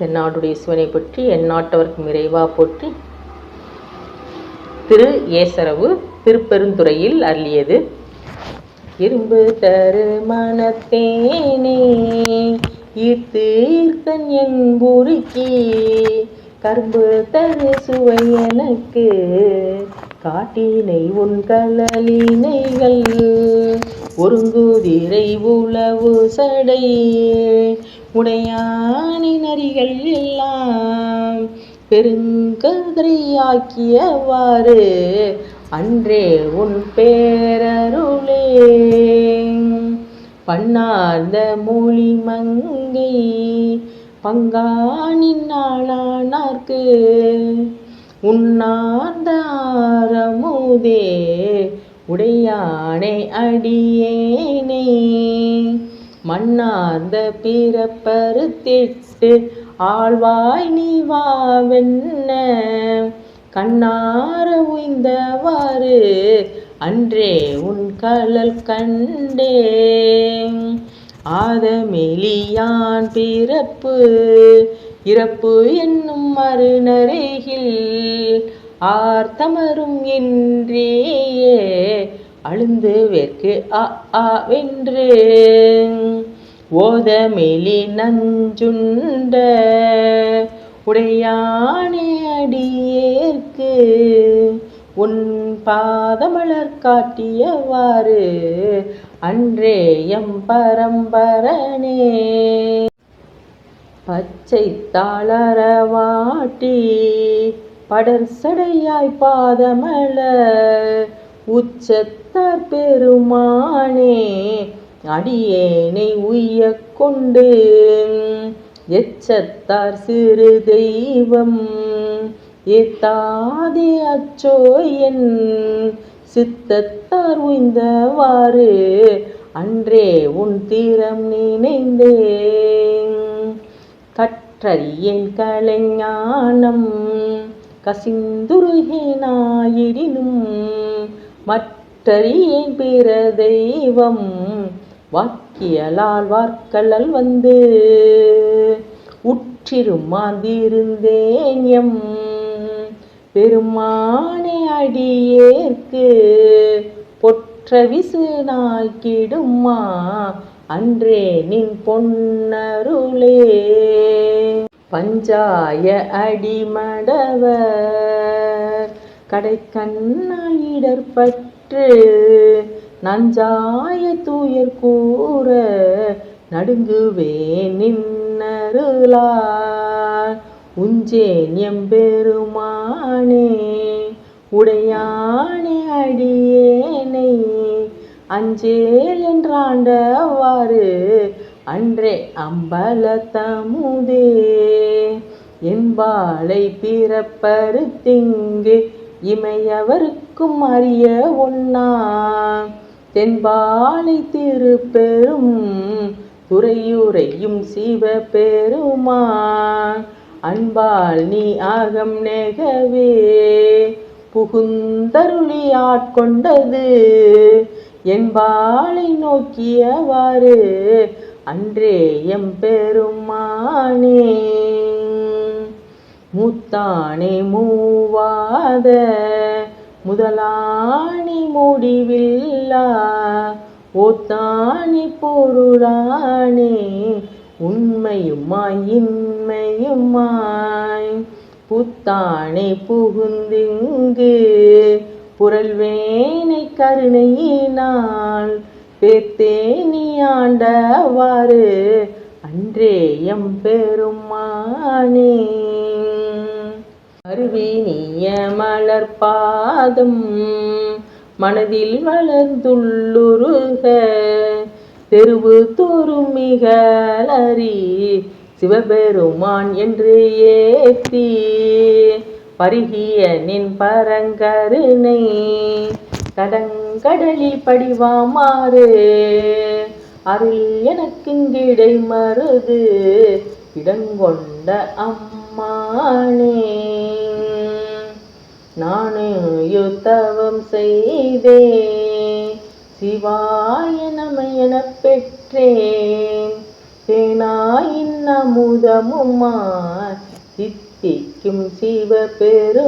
தென்னாடுடைய சிவனை பற்றி எந்நாட்டவர்க்கும் இறைவா போற்றி திரு ஏசரவு திருப்பெருந்துறையில் அருளியது. இரும்பு தரு மனத்தேனே ஈர்த்து என் புருக்கி கரும்பு தரு சுவை எனக்கு காட்டினை உன் கலலினைகள் ஒருங்குதிரை உளவு சடை. உடையானின் நரிகள் எல்லாம் பெருங்கதிரையாக்கியவாறு அன்றே உன் பேரருளே. பண்ணார்ந்த மொழி மங்கை பங்கானின் நாளானார்க்கு. உன்னார்ந்த ஆரமுதே உடையானை அடியேனே. மண்ணார்ந்த பிறப்பருத்திட்டு ஆழ்வாய் நீ வாவென்ன. கண்ணார உய்ந்தவாறு அன்றே உன் கலல் கண்டே. ஆதமெலியான் பிறப்பு இறப்பு என்னும் மறுநரேகில் ஆர்த்தமரும் என்றேயே அழுந்து வேர்க்கு அ ஆ வென்று. ஓதமெலி நஞ்சுண்ட. உடையானே அடியேற்கு. உன் பாதமலர் காட்டியவாறு அன்றே எம் பரம்பரனே. பச்சை தாளரவாட்டி படர் சடையாய் பாதமலர் உச்சத்தார் பெருமானே அடியேனை உய்ய கொண்டு எச்சத்தார் சிறு தெய்வம் ஏத்தாதே அச்சோ என் சித்தத்தார் உய்ந்தவாறு அன்றே உன் தீரம் நினைந்தேன். கற்றறியேன் கலைஞானம் கசிந்துருகேனாயிடினும் மற்றறியேன் பிற தெய்வம் வாக்கியலால் வார்க்கலல் வந்து உற்றிருமாந்திருந்தேன் எம். பெருமானே அடியேற்கு பொற்ற விசு நாய்க்கிடுமா அன்றே நின் பொன்னருளே. பஞ்சாய அடிமடவர். கடைக்கண்ணால் இடர்பற்று நஞ்சாய தூயர் கூற நடுங்குவே நின்னருளார். உஞ்சேன் எம்பெருமானே உடையானே அடியேனை. அஞ்சேல் என்றாண்டவாறு அன்றே அம்பல தமுதே என்பாளை பிறப்பருத்திங்கு இமையவருக்கும் அறிய ஒன்னா தென்பாலை திருப்பெரும் துறையுறையும் சிவ அன்பால் நீ ஆகம் நெகவே. புகுந்தருளி ஆட்கொண்டது என்பாளை நோக்கியவாறு அன்றே எம் பெருமானே மூத்தானே மூவாத முதலாணி முடிவில்லா. ஓத்தானி பொருளானே உண்மையுமாய் இன்மையுமாய். புத்தானே புகுந்திங்கு புரள்வேனை கருணையினால் பேத்தேனி ஆண்டவாறு அன்றே எம் பெருமானே. அருவினிய மலர் பாதம் மனதில் வளர்ந்துள்ளுருக. தெருவு தோறும் மிகலறி சிவபெருமான் என்று ஏத்தி. பருகிய நின் பரங்கருணை கடலில் படிவாமாறு. அருள் எனக்குங்கிடை மருது இடங்கொண்ட அம்மானே நானு யுத்தவம் செய்தே. சிவாய நமையன பெற்றேன். தேனாயின் அமுதமுமாய் சித்திக்கும் சிவபெருமான்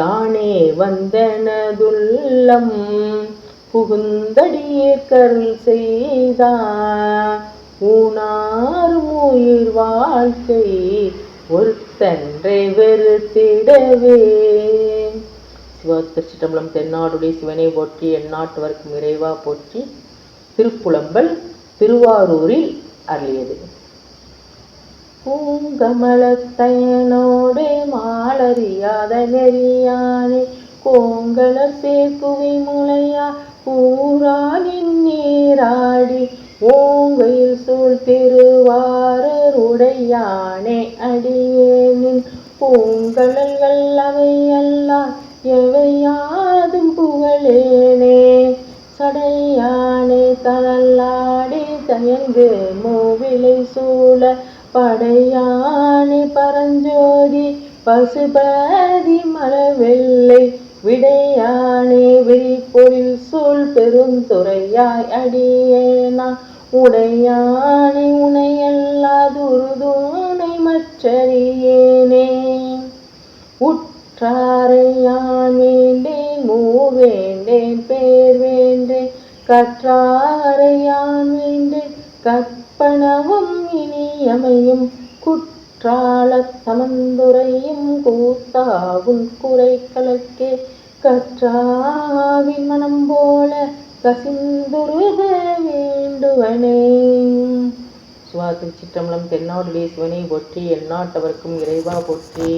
தானே வந்தனதுள்ளம். புகுந்தடியேற்கருள் செய்தா. ஊனாரும் உயிர் வாழ்க்கை ஒருத்தன்றை வெறுத்திடவே. சிவா திருச்சிட்டம்பலம் தென்னாடுடைய சிவனை போற்றி எந்நாட்டவர்க்கும் இறைவா போற்றி திருப்புலம்பல் திருவாரூரில் அருளியது. பூங்கமலத்தையனோடே மாலறியாத நெறியானே கோங்கல சேர்க்குவை முளையா ஊரானின் நீராடி ஓங்கையில் சூழ் திருவாரர் உடையானே அடியேனின் பூங்கலங்கள் அவையெல்லாம் எவையாதும் புகழேனே. சடையானே தனல்லாடி தயங்கு மூவிலை சூழ படையானே பரஞ்சோதி பசுபதி மலவெள்ளை விடையானே விரிப்பொழில் சூழ் பெருந்துறையாய் அடியேனா உடையானே உனையல்லாதுருதுணை மற்றறியேனே. உற்றாரையான் வேண்டேன் மூவேண்டேன் பேர் வேண்டேன் கற்றாரையான் வேண்டேன் பணவும் இனியமையும் குற்றால சமந்துரையும் கூத்தாவும் குறைகளுக்கே கற்றாவின் மனம் போல கசிந்துருக வேண்டுவனே. சுவாதி சிற்றம்பலம் தென்னாடுடைய சிவனை போற்றி எந்நாட்டவர்க்கும் இறைவா போற்றி.